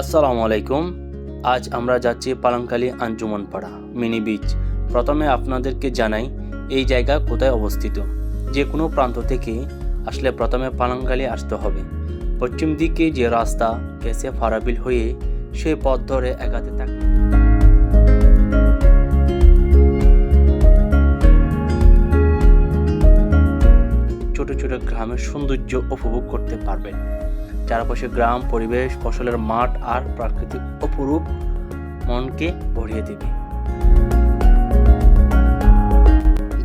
আসসালামু আলাইকুম। আজ আমরা যাচ্ছি পালাংকালি আঞ্জুমন পাড়া মিনি বিচ। প্রথমে আপনাদেরকে জানাই, এই জায়গা কোথায় অবস্থিত? যে কোনো প্রান্ত থেকে আসলে প্রথমে পালাংকালি আসতে হবে। পশ্চিম দিকে যে রাস্তা গেছে ফারাবিল হয়ে, সেই পথ ধরে এগাতে থাকে। ছোট ছোট গ্রামের সৌন্দর্য উপভোগ করতে পারবেন। চারপাশে গ্রাম, পরিবেশ, ফসলের মাঠ আর প্রাকৃতিক অপরূপ মনকে ভরিয়ে দেবে।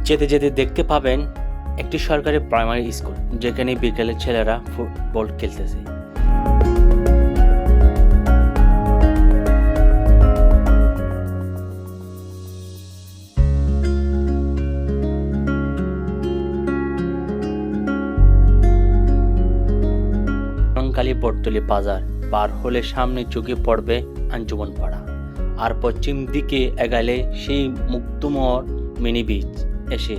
যেতে যেতে দেখতে পাবেন একটি সরকারি প্রাইমারি স্কুল যেখানে বিকেলে ছেলেরা ফুটবল খেলতেছে। বটতলি বাজার পার হলে সামনে চোখে পড়বে আঞ্জুমন পাড়া। আর পশ্চিম দিকে এগালে সেই মুক্তমর মিনি বিচ এসে।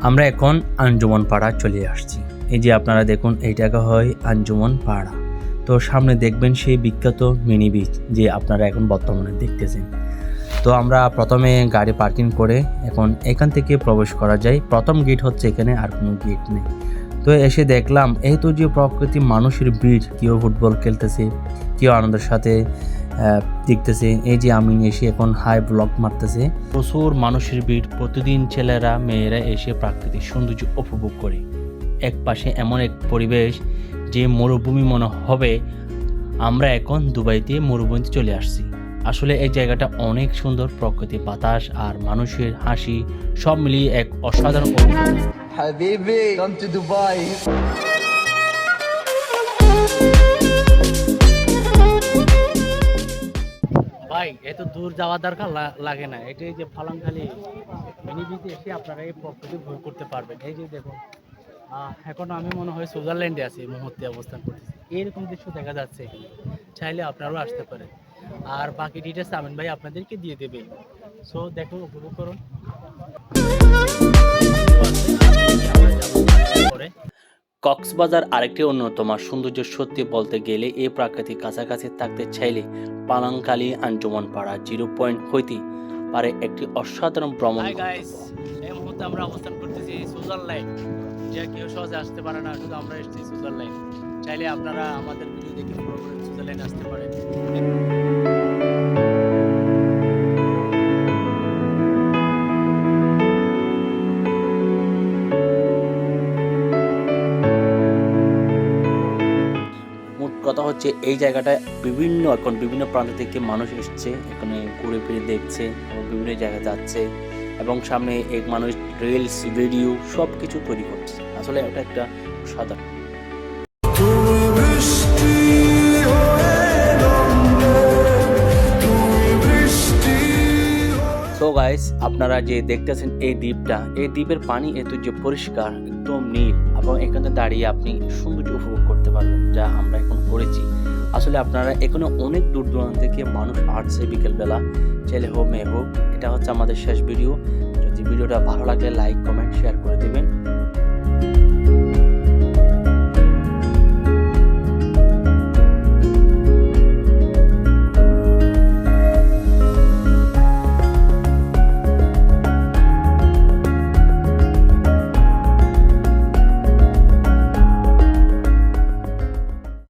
আমরা এখন আঞ্জুমন পাড়া চলে আসছি। এই যে আপনারা দেখুন এই জায়গা হয় আঞ্জুমন পাড়া। তো সামনে দেখবেন সেই বিখ্যাত মিনি বিচ যে আপনারা এখন বর্তমানে দেখতেছেন। তো আমরা প্রথমে গাড়ি পার্কিং করে এখন এখান থেকে প্রবেশ করা যায়। প্রথম গেট হচ্ছে এখানে, আর কোনো গেট নেই। তো এসে দেখলাম, এই তো যে প্রকৃতি মানুষের ভিড়, কেউ ফুটবল খেলতেছে, কেউ আনন্দের সাথে দেখতেছে, এই যে আমি এসে এখন হাই ব্লক মারতেছে। প্রচুর মানুষের ভিড়, প্রতিদিন ছেলেরা, মেয়েরা এসে প্রাকৃতিক সৌন্দর্য উপভোগ করে। এক পাশে এমন এক পরিবেশ যে মরুভূমি মনে হবে, আমরা এখন দুবাইতে মরুভূমিতে চলে আসছি। আসলে এই জায়গাটা অনেক সুন্দর, প্রকৃতি, বাতাস আর মানুষের হাসি, সব মিলিয়ে এক অসাধারণ অভিজ্ঞতা। Habibi, come to Dubai. ভাই এত দূর যাওয়া দরকার লাগে না। এই যে ফালাংখালি মিনি বিচে এসে আপনারা এই প্রকৃতি ভোগ করতে পারবেন। এই যে দেখুন এখন আমি মনে হয় সুইজারল্যান্ডে আছি মুহূর্তে অবস্থান করতেছি। এরকম কিছু দেখা যাচ্ছে এখানে। চাইলে আপনারাও আসতে পারেন। আর বাকি ডিটেলস আমিন ভাই আপনাদেরকে দিয়ে দেবে। সো দেখুন উপভোগ করুন। কক্সবাজার আরেকটি অন্যতম সৌন্দর্য সত্যি বলতে গেলে এই প্রাকৃতিক কাছাকাছি থাকতে চাইলে পালাংকালি আঞ্জুমান পাড়া জিরো পয়েন্ট হইতে পারে একটি অসাধারণ ভ্রমণ এই মুহূর্তে আমরা অবস্থান করতেছি সুইজারল্যান্ড যে কেউ সহজে আসতে পারে না শুধু আমরা এসেছি সুইজারল্যান্ড চাইলে আপনারা আমাদের ভিডিও দেখে পুরোপুরি সুইজারল্যান্ড আসতে পারেন। হচ্ছে এই জায়গাটা বিভিন্ন এখন বিভিন্ন প্রান্ত থেকে মানুষ এসছে, এখানে ঘুরে ফিরে দেখছে এবং বিভিন্ন জায়গায় যাচ্ছে এবং সামনে এক মানুষ রিলস ভিডিও সব কিছু তৈরি করছে। আসলে এটা একটা সাধারণ গাইস আপনারা যে দেখতেছেন এই দ্বীপটা, এই দ্বীপের পানি এত যে পরিষ্কার, একদম নীল এবং এখানে দাঁড়িয়ে আপনি সৌন্দর্য উপভোগ করতে পারবেন, যা আমরা এখন করেছি আসলে আপনারা এখানে অনেক দূর দূরান্ত থেকে মানুষ আসছে বিকেলবেলা ছেলে হোক মেয়ে হোক, এটা হচ্ছে আমাদের শেষ ভিডিও যদি ভিডিওটা ভালো লাগলে লাইক কমেন্ট শেয়ার করে দেবেন।